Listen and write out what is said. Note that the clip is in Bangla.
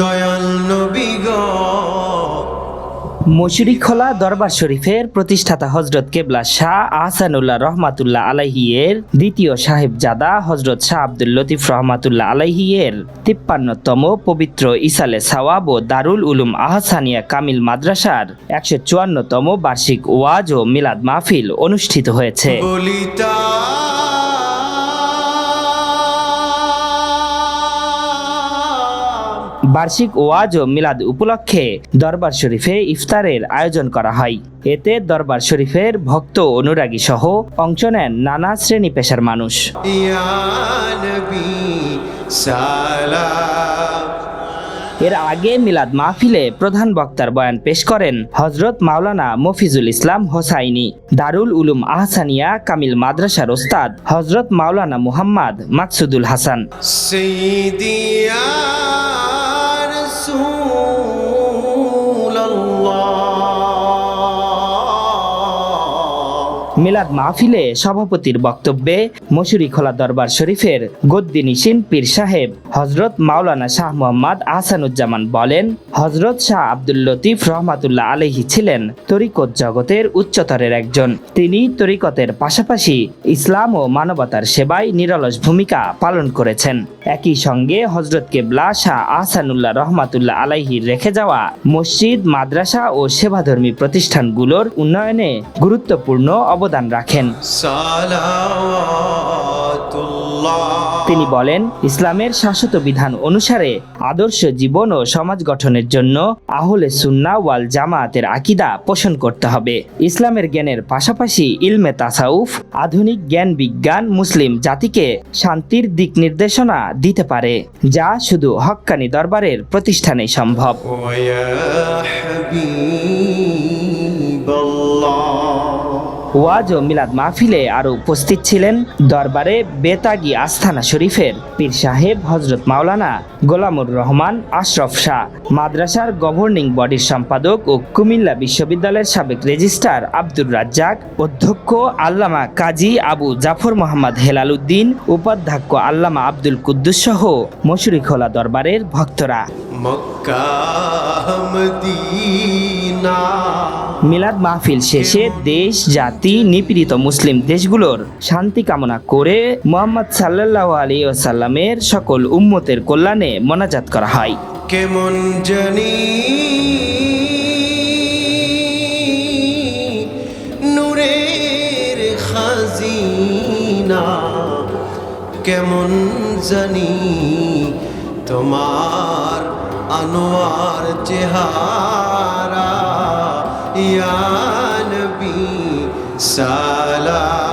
দয়াল নবী গো। মশুরিখোলা দরবার শরীফের প্রতিষ্ঠাতা হজরত কেবলা শাহ আহসানুল্লাহ রহমাতুল্লাহ আলাইহিয়ের দ্বিতীয় সাহেবজাদা হজরত শাহ আব্দুল লতিফ রহমাতুল্লাহ আলাইহিয়ের তিপ্পান্নতম পবিত্র ইসালে সাওয়াব ও দারুল উলুম আহসানিয়া কামিল মাদ্রাসার একশো চুয়ান্নতম বার্ষিক ওয়াজ ও মিলাদ মাহফিল অনুষ্ঠিত হয়েছে। বার্ষিক ওয়াজ ও মিলাদ উপলক্ষে দরবার শরীফে ইফতারের আয়োজন করা হয়। এতে দরবার শরীফের ভক্ত অনুরাগী সহ অংশ নেন নানা শ্রেণি পেশার মানুষ। এর আগে মিলাদ মাহফিলে প্রধান বক্তার বয়ান পেশ করেন হজরত মাওলানা মফিজুল ইসলাম হোসাইনি দারুল উলুম আহসানিয়া কামিল মাদ্রাসার ওস্তাদ হজরত মাওলানা মুহাম্মদ মাকসুদুল হাসান। মিলাদ মাহফিলে সভাপতির বক্তব্যে মসুরি খোলা দরবার শরীফের গদ্দিনিসিন পীর সাহেব হজরত মাওলানা শাহ মোহাম্মদ আহসানুজ্জামান বলেন হজরত শাহ আব্দুল লতিফ রহমাতুল্লাহ আলহি ছিলেন তরিকত জগতের উচ্চতরের একজন। তিনি তরিকতের পাশাপাশি ইসলাম ও মানবতার সেবায় নিরলস ভূমিকা পালন করেছেন। একই সঙ্গে হজরত কেবলা শাহ আহসানুল্লাহ রহমাতুল্লাহ আলাইহির রেখে যাওয়া মসজিদ, মাদ্রাসা ও সেবাধর্মী প্রতিষ্ঠানগুলোর উন্নয়নে গুরুত্বপূর্ণ অবদান অবদান রাখেন। তিনি বলেন ইসলামের শাশ্বত বিধান অনুসারে আদর্শ জীবন ও সমাজ গঠনের জন্য আহলে সুন্না ওয়াল জামায়াতের আকিদা পোষণ করতে হবে। ইসলামের জ্ঞানের পাশাপাশি ইলমে তাসাউফ আধুনিক জ্ঞান বিজ্ঞান মুসলিম জাতিকে শান্তির দিক নির্দেশনা দিতে পারে যা শুধু হক্কানি দরবারের প্রতিষ্ঠানে সম্ভব। ওয়াজ ও মিলাদ মাহফিলে আরও উপস্থিত ছিলেন দরবারে বেতাগি আস্থানা শরীফের পীর সাহেব হজরত মাওলানা গোলামুর রহমান আশরফ শাহ, মাদ্রাসার গভর্নিং বডির সম্পাদক ও কুমিল্লা বিশ্ববিদ্যালয়ের সাবেক রেজিস্ট্রার আব্দুর রাজ্জাক, অধ্যক্ষ আল্লামা কাজী আবু জাফর মোহাম্মদ হেলাল উদ্দিন উপাধ্যক্ষ আল্লামা আব্দুল কুদ্দুস সহ মশুরিখোলা দরবারের ভক্তরা। মিলাদ মাহফিল শেষে দেশ জাতি নিপীড়িত মুসলিম দেশগুলোর শান্তি কামনা করে মোহাম্মদ সাল্লাল্লাহু আলী ওসাল্লামের সকল উম্মতের কল্যাণে মোনাজাত করা হয়। কেমন জানি নূরের খাজিনা। কেমন জানি তোমার আনোয়ার চেহারা ইয়া নবী সালাম